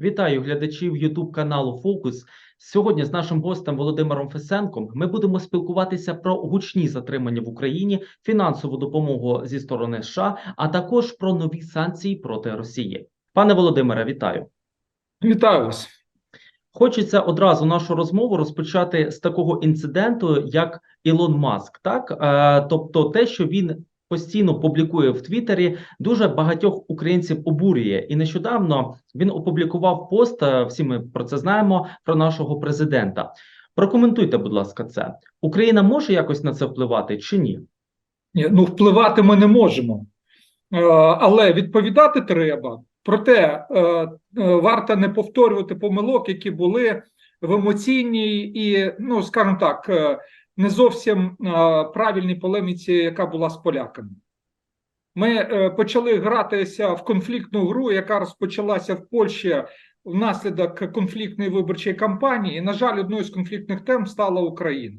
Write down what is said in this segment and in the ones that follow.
Вітаю глядачів YouTube каналу Фокус. Сьогодні з нашим гостем Володимиром Фесенком ми будемо спілкуватися про гучні затримання в Україні, фінансову допомогу зі сторони США, а також про нові санкції проти Росії. Пане Володимире, вітаю. Вітаю вас. Хочеться одразу нашу розмову розпочати з такого інциденту, як Ілон Маск. Так, е, тобто, те, що він постійно публікує в Твіттері, дуже багатьох українців обурює. І нещодавно він опублікував пост. е, Всі ми про це знаємо про нашого президента. Прокоментуйте, будь ласка, це Україна може якось на це впливати чи ні? Ну, впливати ми не можемо, Е, але відповідати треба. Проте е, варто не повторювати помилок, які були в емоційній і, ну скажімо так, не зовсім е, правильній полеміці, яка була з поляками. Ми е, почали гратися в конфліктну гру, яка розпочалася в Польщі внаслідок конфліктної виборчої кампанії. І, на жаль, одною з конфліктних тем стала Україна.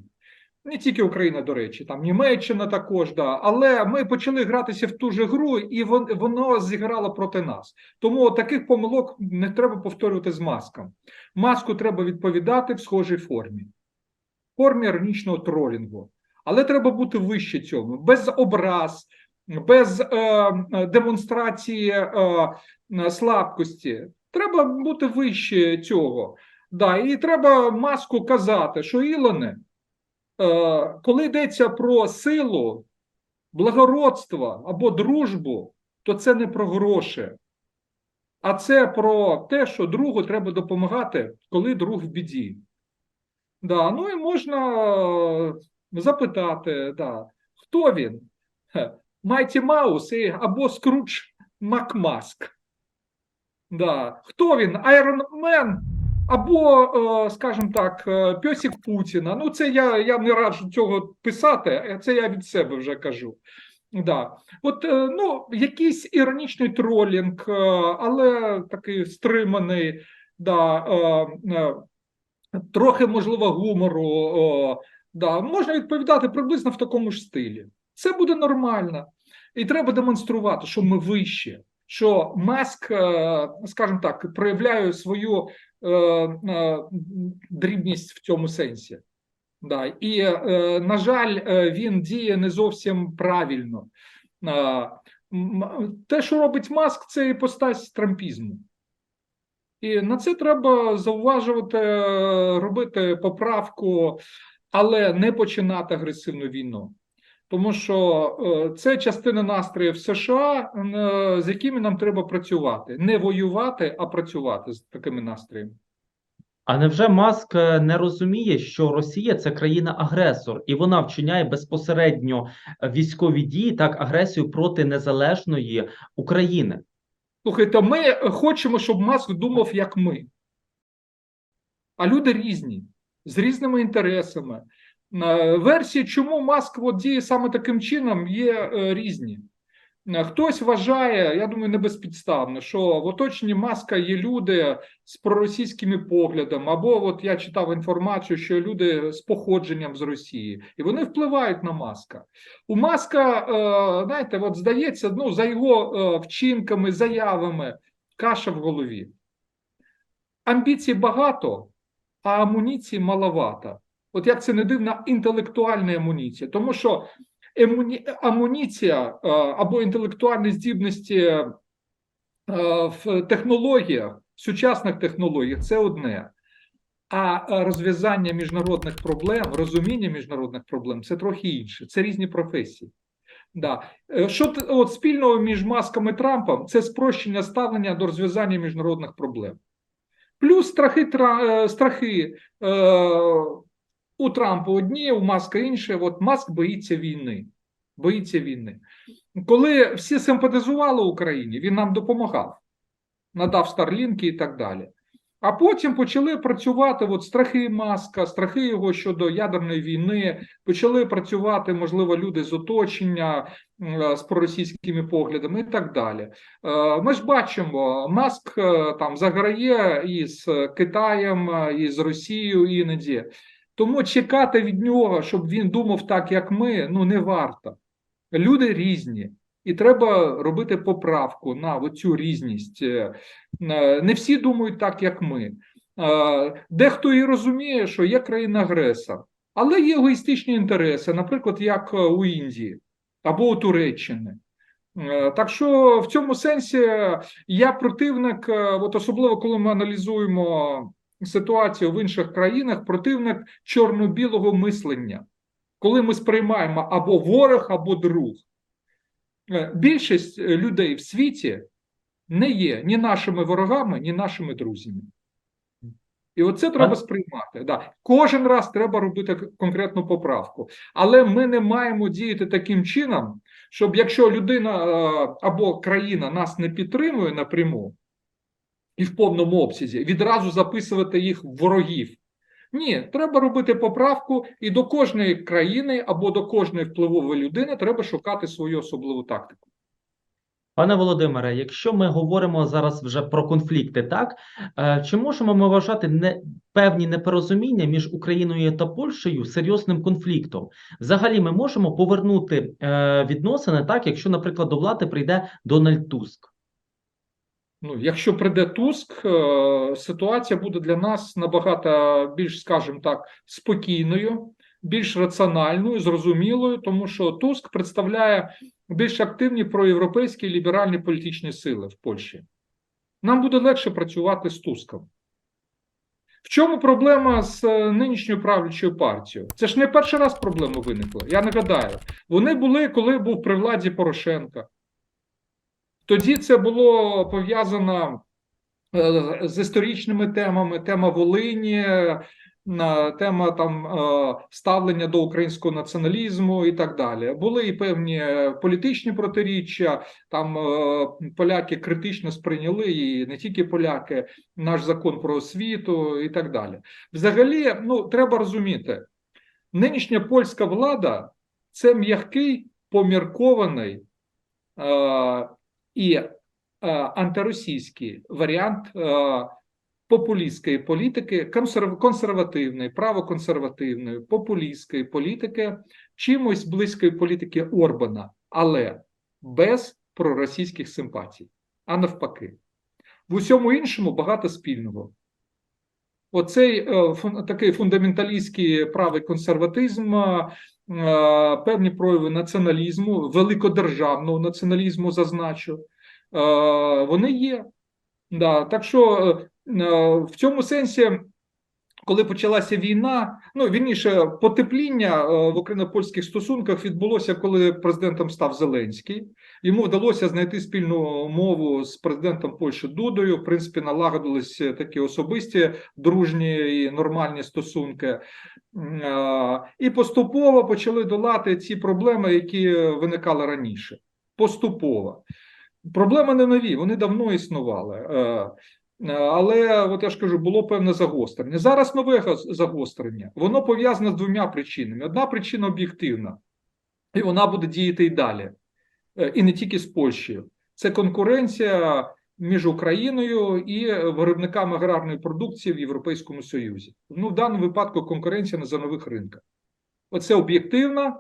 Не тільки Україна, до речі, там Німеччина також, да. але ми почали гратися в ту же гру, і вон- воно зіграло проти нас. Тому таких помилок не треба повторювати з маском. Маску треба відповідати в схожій формі, формі іронічного тролінгу. Але треба бути вище цьому, без образ, без е, е, демонстрації е, е, слабкості. Треба бути вище цього. Да, і треба маску казати, що Ілоне. Е, коли йдеться про силу, благородство або дружбу, то це не про гроші, а це про те, що другу треба допомагати, коли друг в біді. Да, ну і можна е, запитати, да, хто він? Майті Маус і- або Скрудж Макмаск. Да. Хто він? Айрон Мен або, е, скажімо так, е, Пьосик Путіна. Ну, це я, я не раджу цього писати, це я від себе вже кажу. Да. От, ну, якийсь іронічний тролінг, але такий стриманий, да, трохи, можливо, гумору. О, да. Можна відповідати приблизно в такому ж стилі. Це буде нормально. І треба демонструвати, що ми вище, що Маск, е, скажімо так, проявляє свою е, е, дрібність в цьому сенсі. Да. І, на жаль, він діє не зовсім правильно. Те, що робить Маск, це іпостась трампізму. І на це треба зауважувати, робити поправку, але не починати агресивну війну. Тому що е, це частина настроїв США, е, з якими нам треба працювати. Не воювати, а працювати з такими настроями. А невже Маск е, не розуміє, що Росія це країна-агресор, і вона вчиняє безпосередньо військові дії, так агресію проти незалежної України? Слухайте, ми хочемо, щоб Маск думав, як ми. А люди різні, з різними інтересами. Е, Версії, чому Маск от діє саме таким чином, є е, різні. Хтось вважає, я думаю, не безпідставно, що в оточенні Маска є люди з проросійськими поглядами, або от я читав інформацію, що люди з походженням з Росії, і вони впливають на Маска. У Маска, е, знаєте, от здається, ну, за його е, вчинками, заявами, каша в голові. Амбіцій багато, а амуніції маловато. От як це не дивно, інтелектуальна амуніція. Тому що. Амуніція або інтелектуальні здібності в технологіях, сучасних технологіях це одне. А розв'язання міжнародних проблем, розуміння міжнародних проблем це трохи інше. Це різні професії. Да. Е, Що от спільного між Маском і Трампом це спрощення ставлення до розв'язання міжнародних проблем. Плюс страхи, е, страхи е, у Трампа одні, у Маска інші. От Маск боїться війни. Боїться війни. Коли всі симпатизували Україні, він нам допомагав, надав старлінки і так далі. А потім почали працювати от страхи Маска, страхи його щодо ядерної війни. Почали працювати, можливо, люди з оточення е, з проросійськими поглядами і так далі. Е, Ми ж бачимо, Маск е, там заграє із Китаєм, е, і з Росією іноді. Тому чекати від нього, щоб він думав так, як ми, ну не варто. Люди різні. І треба робити поправку на цю різність. Е, е, Не всі думають так, як ми. Е, Дехто і розуміє, що є країна-агресор, але є егоїстичні інтереси, наприклад, як у Індії або у Туреччини. Так що в цьому сенсі я противник, от особливо коли ми аналізуємо ситуацію в інших країнах, противник чорно-білого мислення, коли ми сприймаємо або ворог, або друг. Е, Більшість е, людей в світі не є ні нашими ворогами, ні нашими друзями. І оце треба сприймати. Да. Кожен раз треба робити конкретну поправку. Але ми не маємо діяти таким чином, щоб якщо людина е, або країна нас не підтримує напряму і в повному обсязі, відразу записувати їх в ворогів. Ні, треба робити поправку, і до кожної країни або до кожної впливової людини треба шукати свою особливу тактику. Пане Володимире, якщо ми говоримо зараз вже про конфлікти, так е, чи можемо ми вважати не певні непорозуміння між Україною та Польщею серйозним конфліктом? Взагалі, ми можемо повернути е, відносини так, якщо, наприклад, до влади прийде Дональд Туск. Ну, якщо прийде Туск, е, ситуація буде для нас набагато більш, скажімо так, спокійною, більш раціональною, зрозумілою, тому що Туск представляє більш активні проєвропейські ліберальні політичні сили в Польщі. Нам буде легше працювати з Туском. В чому проблема з е, нинішньою правлячою партією? Це ж не перший раз проблема виникла. Я нагадаю, вони були, коли був при владі Порошенка. Тоді це було пов'язано е, з історичними темами, тема Волині, е, тема там е, ставлення до українського націоналізму і так далі. Були і певні політичні протиріччя. Там поляки критично сприйняли, і не тільки поляки, наш закон про освіту і так далі. Взагалі, ну треба розуміти, нинішня польська влада це м'який, поміркований. І е, антиросійський варіант е, популістської політики, консерв, консервативної, правоконсервативної, популістської політики, чимось близької політики Орбана, але без проросійських симпатій, а навпаки. В усьому іншому багато спільного. Оцей е, такий фундаменталістський правий консерватизм, певні прояви націоналізму, великодержавного націоналізму, зазначу, е, вони є. Да, так що е, в цьому сенсі, коли почалася війна, ну вірніше, потепління е, в україно-польських стосунках відбулося, коли президентом став Зеленський. Йому вдалося знайти спільну мову з президентом Польщі Дудою. В принципі, налагодились такі особисті дружні і нормальні стосунки. Е, І поступово почали долати ці проблеми, які виникали раніше. Поступово. Проблеми не нові, вони давно існували. Е, Але от я ж кажу, було певне загострення. Зараз нове загострення. Воно пов'язане з двома причинами. Одна причина об'єктивна, і вона буде діяти і далі. Е, І не тільки з Польщею. Це конкуренція між Україною і виробниками аграрної продукції в Європейському Союзі. Ну, в даному випадку конкуренція на зернових ринках. Оце об'єктивна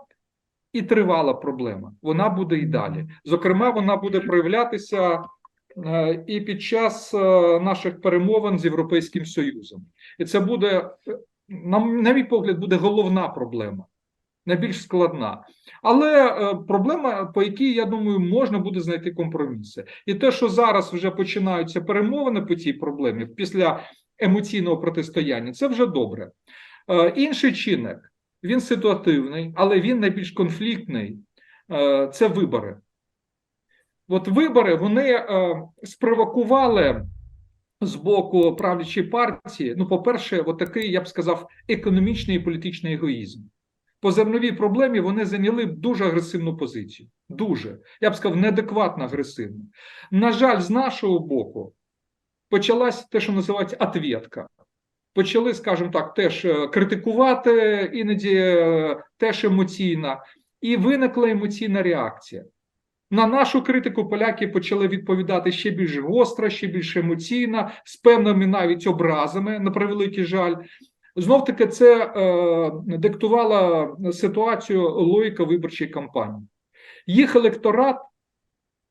і тривала проблема. Вона буде і далі. Зокрема, вона буде проявлятися і під час е, наших перемовин з Європейським Союзом. І це буде, е, на, мій погляд, буде головна проблема, найбільш складна. Але е, проблема, по якій, я думаю, можна буде знайти компроміси. І те, що зараз вже починаються перемовини по цій проблемі після емоційного протистояння, це вже добре. Е, Інший чинник він ситуативний, але він найбільш конфліктний. Е, Це вибори. От вибори вони е, спровокували з боку правлячої партії. Ну, по-перше, от такий, я б сказав, економічний і політичний егоїзм. По зерновій проблемі вони зайняли дуже агресивну позицію. Дуже, я б сказав, неадекватно агресивну. На жаль, з нашого боку почалась те, що називається ответка. Почали, скажімо так, теж е, критикувати, іноді е, теж емоційно, і виникла емоційна реакція. На нашу критику поляки почали відповідати ще більш гостро, ще більш емоційно, з певними навіть образами, на превеликий жаль. Знов таки, це е, диктувала ситуацію логіка виборчої кампанії. Їх електорат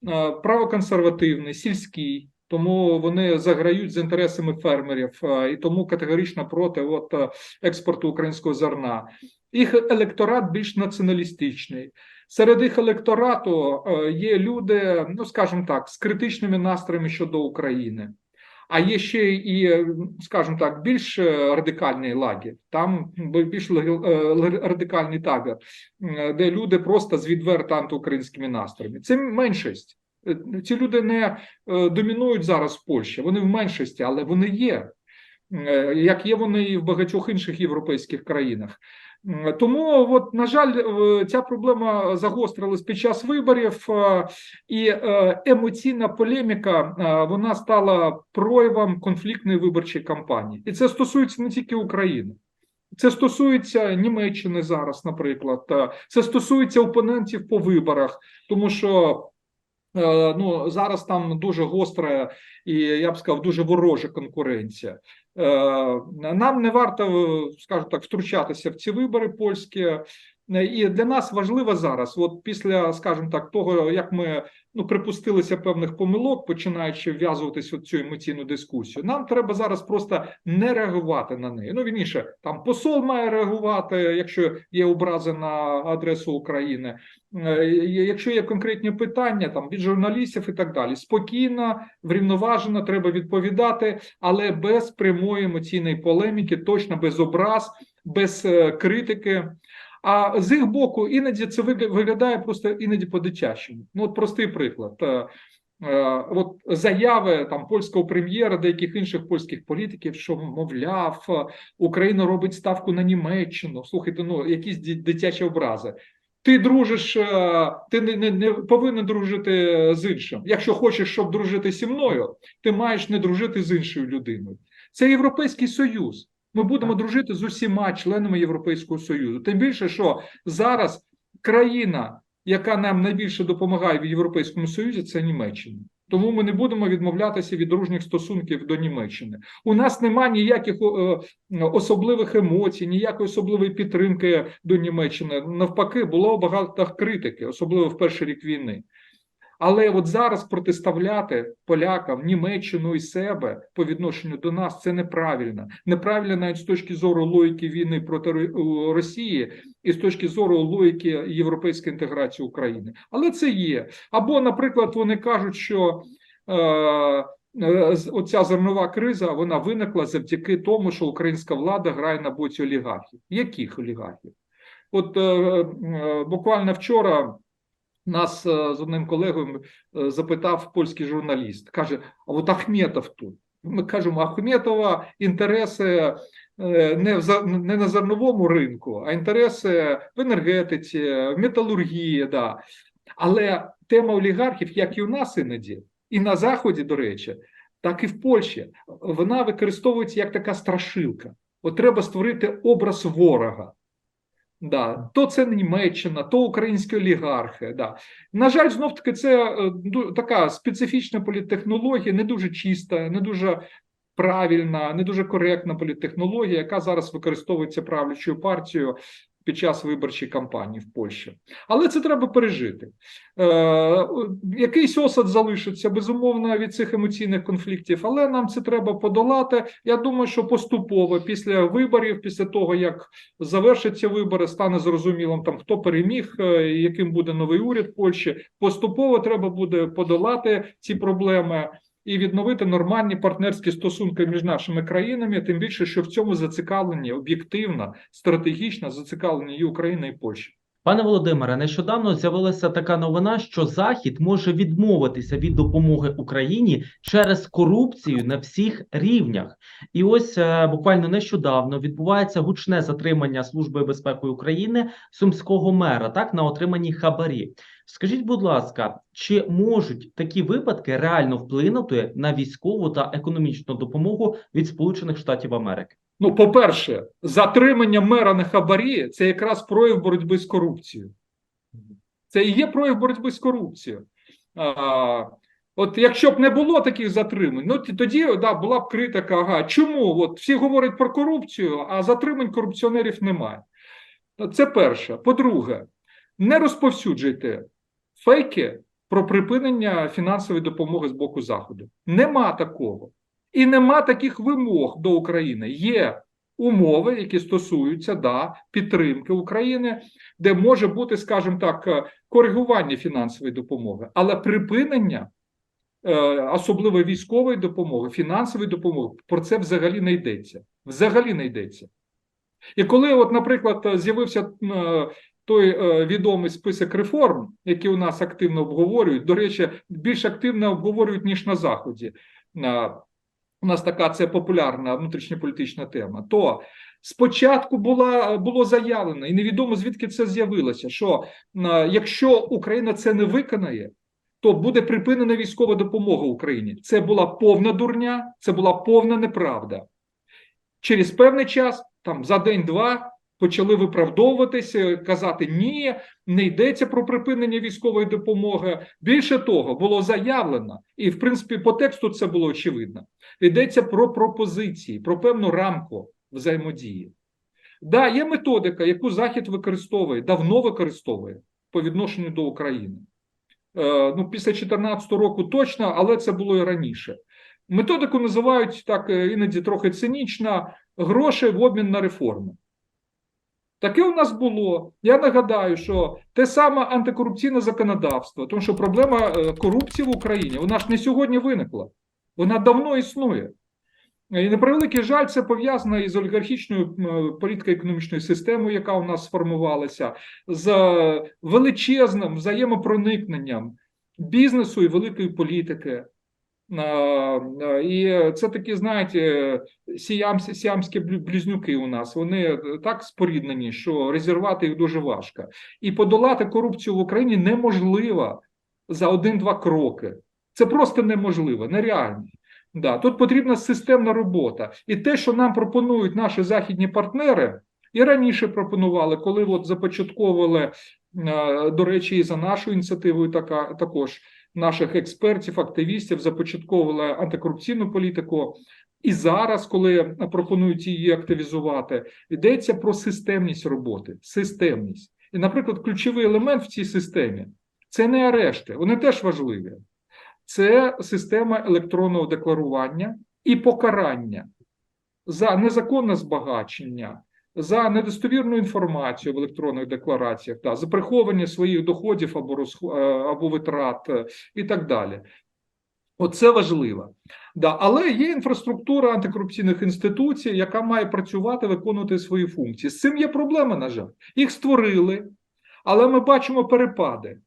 е, правоконсервативний, сільський, тому вони заграють з інтересами фермерів е, і тому категорично проти от, е, експорту українського зерна. Їх електорат більш націоналістичний. Серед їх електорату е, є люди, ну скажімо так, з критичними настроями щодо України. А є ще і, скажімо так, більш е, радикальний лагерь, там більш е, радикальний табір, де люди просто з відверто антиукраїнськими настроями. Це меншість. Ці люди не домінують зараз в Польщі, вони в меншості, але вони є. Е, Як є вони і в багатьох інших європейських країнах. Тому, от, на жаль, е, ця проблема загострилась під час виборів, е, і е, емоційна полеміка е, вона стала проявом конфліктної виборчої кампанії. І це стосується не тільки України. Це стосується Німеччини зараз, наприклад. Е, Це стосується опонентів по виборах, тому що е, ну, зараз там дуже гостра і я б сказав, дуже ворожа конкуренція. Е, Нам не варто, е, скажу так, втручатися в ці вибори польські. Е, І для нас важливо зараз, от після, скажімо так, того, як ми ну припустилися певних помилок, починаючи вв'язуватися в цю емоційну дискусію. Нам треба зараз просто не реагувати на неї. Ну вірніше, там посол має реагувати, якщо є образи на адресу України. Е, Якщо є конкретні питання там від журналістів і так далі, спокійно, врівноважено треба відповідати, але без прямої емоційної полеміки, точно без образ, без е, критики. А з їх боку іноді це виглядає просто іноді по-дитячому. Ну, от простий приклад. Е, От заяви там польського прем'єра, деяких інших польських політиків, що мовляв, Україна робить ставку на Німеччину. Слухайте, ну якісь дитячі образи. Ти дружиш, е, ти не, не, не повинен дружити з іншим. Якщо хочеш, щоб дружити зі мною, ти маєш не дружити з іншою людиною. Це Європейський Союз. Ми будемо дружити з усіма членами Європейського Союзу. Тим більше, що зараз країна, яка нам найбільше допомагає в Європейському Союзі, це Німеччина. Тому ми не будемо відмовлятися від дружніх стосунків до Німеччини. У нас немає ніяких е, особливих емоцій, ніякої особливої підтримки до Німеччини. Навпаки, було багато критики, особливо в перший рік війни. Але от зараз протиставляти полякам Німеччину і себе по відношенню до нас це неправильно. Неправильно навіть з точки зору логіки війни проти Росії і з точки зору логіки європейської інтеграції України. Але це є. Або, наприклад, вони кажуть, що е, е, оця зернова криза вона виникла завдяки тому, що українська влада грає на боці олігархів. Яких олігархів? От е, е, буквально вчора. Нас е, з одним колегою е, запитав польський журналіст. Каже: А от Ахметов тут. Ми кажемо, Ахметова інтереси е, не в не на зерновому ринку, а інтереси в енергетиці, в металургії. Да. Але тема олігархів, як і у нас іноді, і на Заході, до речі, так і в Польщі, вона використовується як така страшилка. От треба створити образ ворога. Да, то це Німеччина, то українські олігархи. Да. На жаль, знов таки, це е, така специфічна політтехнологія, не дуже чиста, не дуже правильна, не дуже коректна політтехнологія, яка зараз використовується правлячою партією під час виборчої кампанії в Польщі. Але це треба пережити. Е, якийсь осад залишиться, безумовно, від цих емоційних конфліктів, але нам це треба подолати. Я думаю, що поступово після виборів, після того як завершаться вибори, стане зрозумілим там хто переміг, е, яким буде новий уряд Польщі. Поступово треба буде подолати ці проблеми і відновити нормальні партнерські стосунки між нашими країнами. Тим більше, що в цьому зацікавлені об'єктивно, стратегічно зацікавлені і Україна, і Польща. Пане Володимире, нещодавно з'явилася така новина, що Захід може відмовитися від допомоги Україні через корупцію на всіх рівнях. І ось е, буквально нещодавно відбувається гучне затримання Служби безпеки України сумського мера, так на отриманні хабарі. Скажіть, будь ласка, чи можуть такі випадки реально вплинути на військову та економічну допомогу від Сполучених Штатів Америки? Ну, по-перше, затримання мера на хабарі це якраз прояв боротьби з корупцією. Це і є прояв боротьби з корупцією. А, от якщо б не було таких затримань, ну тоді да, була б критика. Ага, чому? От всі говорять про корупцію, а затримань корупціонерів немає. Це перше. По-друге, не розповсюджуйте фейки про припинення фінансової допомоги з боку Заходу. Нема такого. І нема таких вимог до України. Є умови, які стосуються да, підтримки України, де може бути, скажімо так, е, коригування фінансової допомоги, але припинення, е, особливо військової допомоги, фінансової допомоги, про це взагалі не йдеться. Взагалі не йдеться. І коли, от, наприклад, з'явився е, той е, відомий список реформ, які у нас активно обговорюють, до речі, більш активно обговорюють, ніж на Заході. Е, У нас така це популярна внутрішньополітична тема. То спочатку була, було заявлено, і невідомо звідки це з'явилося, що е, якщо Україна це не виконає, то буде припинена військова допомога Україні. Це була повна дурня, це була повна неправда. Через певний час, там за день-два, почали виправдовуватися, казати ні, не йдеться про припинення військової допомоги. Більше того, було заявлено, і в принципі по тексту це було очевидно. Йдеться про пропозиції, про певну рамку взаємодії. Да, є методика, яку Захід використовує, давно використовує по відношенню до України. Е, ну, після 2014 року точно, але це було і раніше. Методику називають так е, іноді трохи цинічно гроші в обмін на реформи. Таке у нас було. Я нагадаю, що те саме антикорупційне законодавство, тому що проблема е, корупції в Україні вона ж не сьогодні виникла, вона давно існує. І на превеликий жаль, це пов'язано із олігархічною м, політико-економічною системою, яка у нас сформувалася, з е, величезним взаємопроникненням бізнесу і великої політики. І це такі, знаєте, сіям, сіамські блю- близнюки у нас. Вони так споріднені, що розірвати їх дуже важко. І подолати корупцію в Україні неможливо за один-два кроки. Це просто неможливо, нереально. Да, тут потрібна системна робота. І те, що нам пропонують наші західні партнери, і раніше пропонували, коли от започатковували, е, до речі, і за нашою ініціативою така, також наших експертів, активістів, започатковували антикорупційну політику. І зараз, коли пропонують її активізувати, йдеться про системність роботи. Системність. І, наприклад, ключовий елемент в цій системі це не арешти, вони теж важливі це система електронного декларування і покарання за незаконне збагачення, за недостовірну інформацію в електронних деклараціях, та, за приховування своїх доходів або, розху- е, або витрат е, і так далі. Оце важливо. Да, але є інфраструктура антикорупційних інституцій, яка має працювати, виконувати свої функції. З цим є проблема, на жаль. Їх створили, але ми бачимо перепади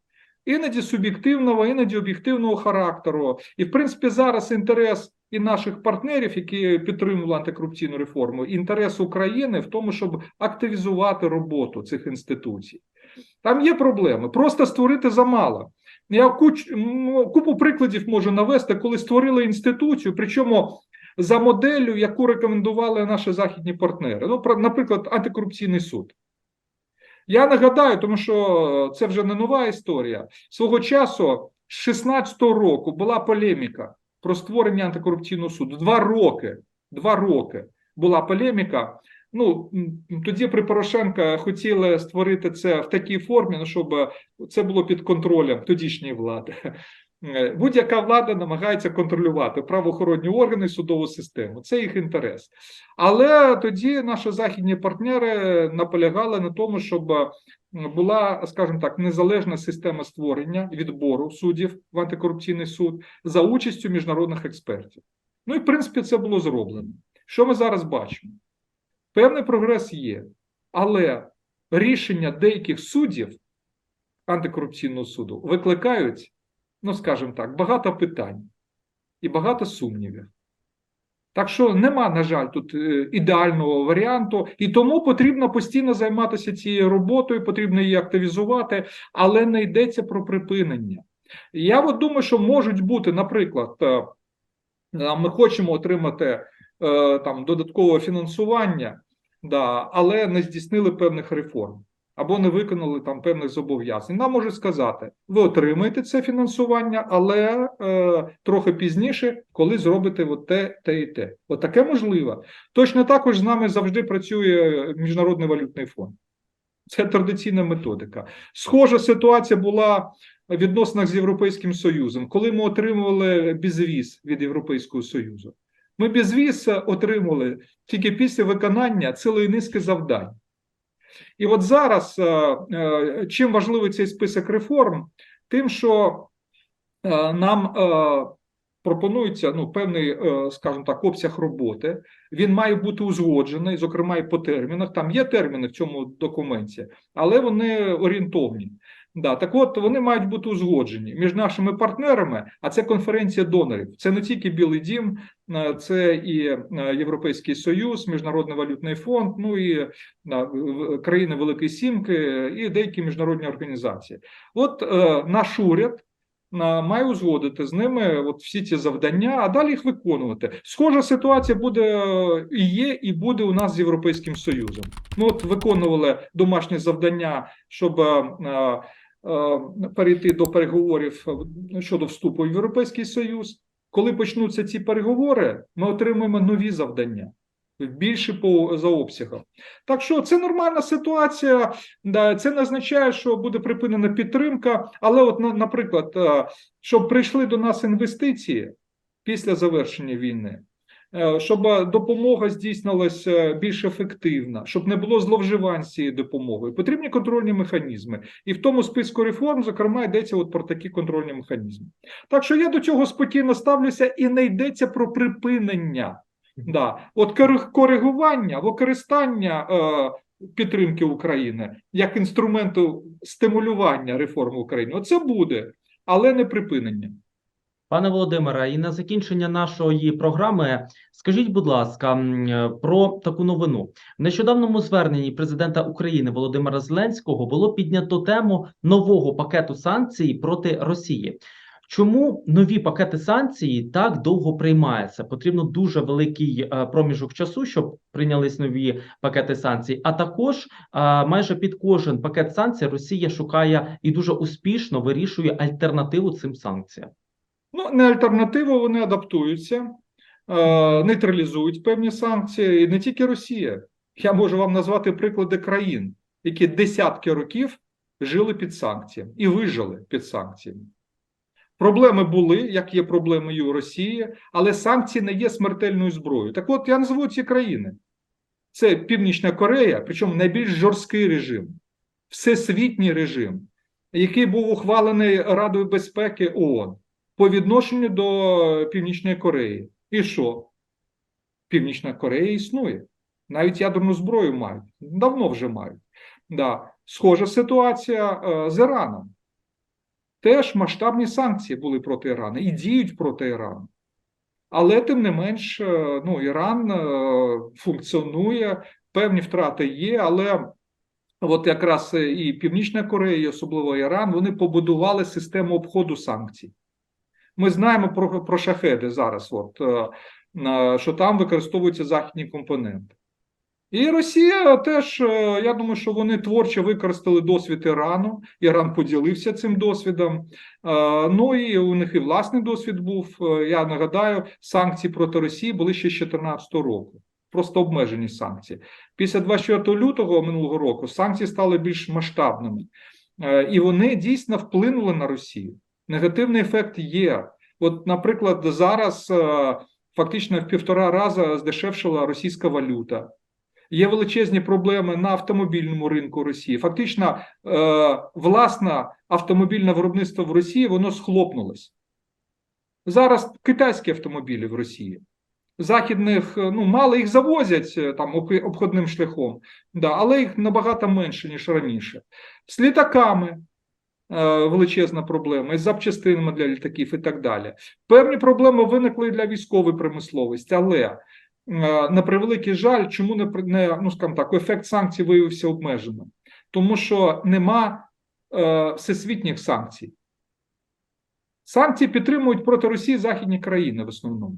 іноді суб'єктивного, іноді об'єктивного характеру. І, в принципі, зараз інтерес і наших партнерів, які підтримували антикорупційну реформу, інтерес України в тому, щоб активізувати роботу цих інституцій. Там є проблеми, просто створити замало. Я куч, купу прикладів можу навести, коли створили інституцію, причому за моделлю, яку рекомендували наші західні партнери. Ну, наприклад, антикорупційний суд. Я нагадаю, тому що це вже не нова історія. Свого часу, з 16-го року, була полеміка про створення антикорупційного суду. Два роки. Два роки була полеміка. Ну тоді при Порошенка хотіли створити це в такій формі, ну, щоб це було під контролем тодішньої влади. Е, Будь-яка влада намагається контролювати правоохоронні органи і судову систему. Це їх інтерес. Але тоді наші західні партнери наполягали на тому, щоб була, скажімо так, незалежна система створення відбору суддів в антикорупційний суд за участю міжнародних експертів. Ну і в принципі це було зроблено. Що ми зараз бачимо? Певний прогрес є, але рішення деяких суддів антикорупційного суду викликають, ну скажімо так, багато питань і багато сумнівів. Так що нема, на жаль, тут е, ідеального варіанту, і тому потрібно постійно займатися цією роботою, потрібно її активізувати, але не йдеться про припинення. Я от думаю, що можуть бути, наприклад, е, е, ми хочемо отримати там додаткове фінансування, да, але не здійснили певних реформ або не виконали там певних зобов'язань. Нам можуть сказати, ви отримаєте це фінансування, але е, трохи пізніше, коли зробите от те, те і те. От таке можливо. Точно також з нами завжди працює Міжнародний валютний фонд. Це традиційна методика. Схожа ситуація була в відносинах з Європейським Союзом, коли ми отримували безвіз від Європейського Союзу. Ми безвіз отримали тільки після виконання цілої низки завдань. І от зараз е, е, чим важливий цей список реформ, тим, що е, нам пропонується ну, певний, скажімо так, обсяг роботи. Він має бути узгоджений, зокрема і по термінах. Там є терміни в цьому документі, але вони орієнтовні. Да, так от вони мають бути узгоджені між нашими партнерами, а це конференція донорів. Це не тільки Білий Дім, е, це і е, Європейський Союз, Міжнародний валютний фонд, ну і країни Великої Сімки, і деякі міжнародні організації. От е, наш уряд має узгодити з ними от всі ці завдання, а далі їх виконувати. Схожа ситуація буде і є, і буде у нас з Європейським Союзом. Ми от виконували домашні завдання, щоб. Е, Перейти до переговорів е, щодо вступу в Європейський Союз. Коли почнуться ці переговори, ми отримаємо нові завдання більше по за обсягом. Так що це нормальна ситуація. Це не означає, що буде припинена підтримка. Але, от, наприклад, е, щоб прийшли до нас інвестиції після завершення війни. Е, Щоб е, допомога здійснилася більш ефективно, щоб не було зловживань з цією допомогою, потрібні контрольні механізми, і в тому списку реформ, зокрема, йдеться от про такі контрольні механізми. Так що я до цього спокійно ставлюся і не йдеться про припинення. Да. От кори- коригування, використання е, підтримки України як інструменту стимулювання реформ в Україні. Оце буде, але не припинення. Пане Володимире, і на закінчення нашої програми скажіть, будь ласка, про таку новину. В нещодавному зверненні президента України Володимира Зеленського було піднято тему нового пакету санкцій проти Росії. Чому нові пакети санкцій так довго приймаються? Потрібно дуже великий е, проміжок часу, щоб прийнялись нові пакети санкцій. А також е, майже під кожен пакет санкцій Росія шукає і дуже успішно вирішує альтернативу цим санкціям. Ну, не альтернатива, вони адаптуються, е, нейтралізують певні санкції, і не тільки Росія. Я можу вам назвати приклади країн, які десятки років жили під санкціями і вижили під санкціями. Проблеми були, як є у Росії, але санкції не є смертельною зброєю. Так от я назву ці країни: це Північна Корея, причому найбільш жорсткий режим, всесвітній режим, який був ухвалений Радою безпеки ООН по відношенню до Північної Кореї. І що? Північна Корея існує. Навіть ядерну зброю мають. Давно вже мають. Да. Схожа ситуація е, з Іраном. Теж масштабні санкції були проти Ірану і діють проти Ірану. Але тим не менш, е, ну, Іран е, функціонує, певні втрати є, але от якраз і Північна Корея, і особливо Іран, вони побудували систему обходу санкцій. Ми знаємо про, про шахеди зараз, от, е, що там використовуються західні компоненти. І Росія теж, е, я думаю, що вони творчо використали досвід Ірану. Іран поділився цим досвідом. Е, Ну і у них і власний досвід був. Я нагадаю, санкції проти Росії були ще з 2014 року. Просто обмежені санкції. Після 24 лютого минулого року санкції стали більш масштабними, і вони дійсно вплинули на Росію. Негативний ефект є. От, наприклад, зараз е, фактично в півтора рази здешевшила російська валюта. Є величезні проблеми на автомобільному ринку Росії. Фактично, е, власне автомобільне виробництво в Росії воно схлопнулось. Зараз китайські автомобілі в Росії. Західних, е, ну, мало їх завозять там обходним шляхом, да, але їх набагато менше, ніж раніше. З літаками величезна проблема, із запчастинами для літаків і так далі. Певні проблеми виникли і для військової промисловості, але е, на превеликий жаль, чому не, не ну скажімо так, ефект санкцій виявився обмеженим? Тому що нема е, всесвітніх санкцій. Санкції підтримують проти Росії західні країни в основному.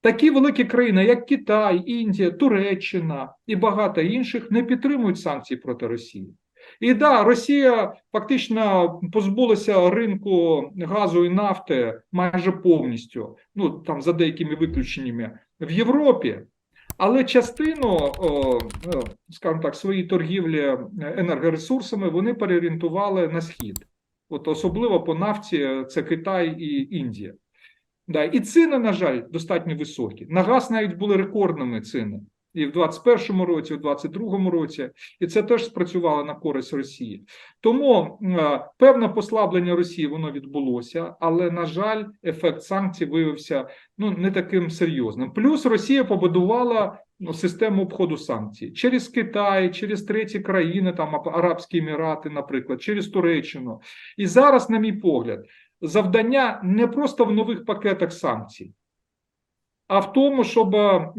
Такі великі країни, як Китай, Індія, Туреччина і багато інших, не підтримують санкції проти Росії. І да, Росія фактично позбулася ринку газу і нафти майже повністю, ну там за деякими виключеннями в Європі. Але частину, е, скажімо так, своєї торгівлі енергоресурсами вони переорієнтували на схід. От особливо по нафті це Китай і Індія. Да, і ціни, на жаль, достатньо високі. На газ навіть були рекордними ціни і в 21-му році, і в 22-му році, і це теж спрацювало на користь Росії. Тому е, певне послаблення Росії воно відбулося, але на жаль, ефект санкцій виявився ну не таким серйозним. Плюс Росія побудувала ну, систему обходу санкцій через Китай, через треті країни, там Арабські Емірати, наприклад, через Туреччину. І зараз, на мій погляд, завдання не просто в нових пакетах санкцій, а в тому, щоб е,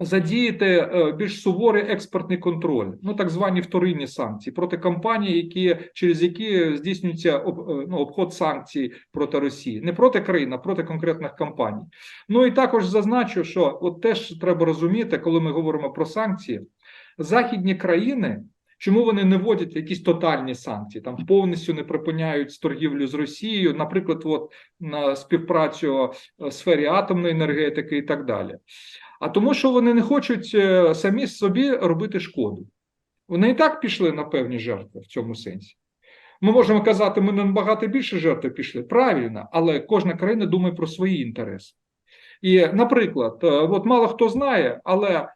задіяти е, більш суворий експортний контроль, ну так звані вторинні санкції проти компаній, які через які здійснюється е, ну, обход санкцій проти Росії, не проти країн, а проти конкретних компаній. Ну і також зазначу, що от теж треба розуміти, коли ми говоримо про санкції, західні країни. Чому вони не вводять якісь тотальні санкції, там повністю не припиняють торгівлю з Росією, наприклад, от на співпрацю в сфері атомної енергетики і так далі. А тому, що вони не хочуть е, самі собі робити шкоду. Вони і так пішли на певні жертви в цьому сенсі. Ми можемо казати, ми на набагато більше жертв пішли. Правильно, але кожна країна думає про свої інтереси. І, наприклад, е, от мало хто знає, але е,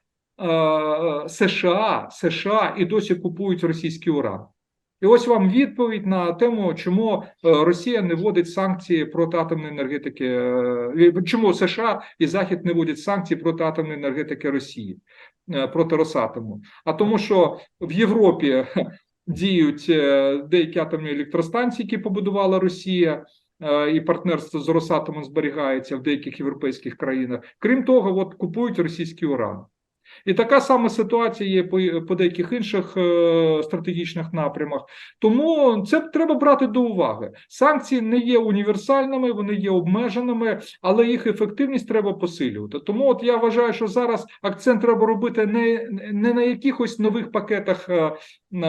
США, США і досі купують російський уран. І ось вам відповідь на тему, чому е, Росія не вводить санкції проти атомної енергетики, е, чому США і Захід не вводять санкції проти атомної енергетики Росії е, проти Росатому. А тому, що в Європі діють деякі атомні електростанції, які побудувала Росія. І партнерство з Росатомом зберігається в деяких європейських країнах. Крім того, от купують російський уран. І така сама ситуація є по, по деяких інших е, стратегічних напрямах. Тому це треба брати до уваги. Санкції не є універсальними, вони є обмеженими, але їх ефективність треба посилювати. Тому от я вважаю, що зараз акцент треба робити не, не на якихось нових пакетах е,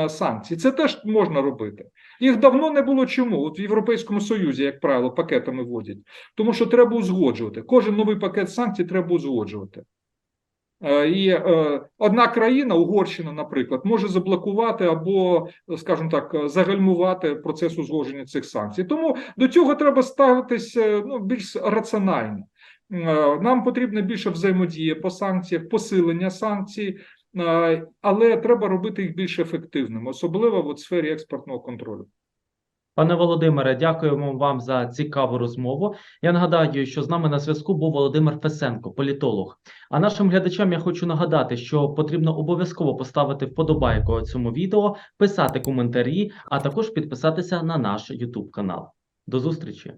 санкцій. Це теж можна робити. Їх давно не було чому. От в Європейському Союзі, як правило, пакетами вводять. Тому що треба узгоджувати. Кожен новий пакет санкцій треба узгоджувати. Е, І е, одна країна, Угорщина, наприклад, може заблокувати або, скажімо так, е, загальмувати процес узгодження цих санкцій. Тому до цього треба ставитися ну, більш раціонально. Нам потрібна більше взаємодія по санкціях, посилення санкцій, але треба робити їх більш ефективними, особливо в сфері експортного контролю. Пане Володимире, дякуємо вам за цікаву розмову. Я нагадаю, що з нами на зв'язку був Володимир Фесенко, політолог. А нашим глядачам я хочу нагадати, що потрібно обов'язково поставити вподобайку цьому відео, писати коментарі, а також підписатися на наш YouTube канал. До зустрічі!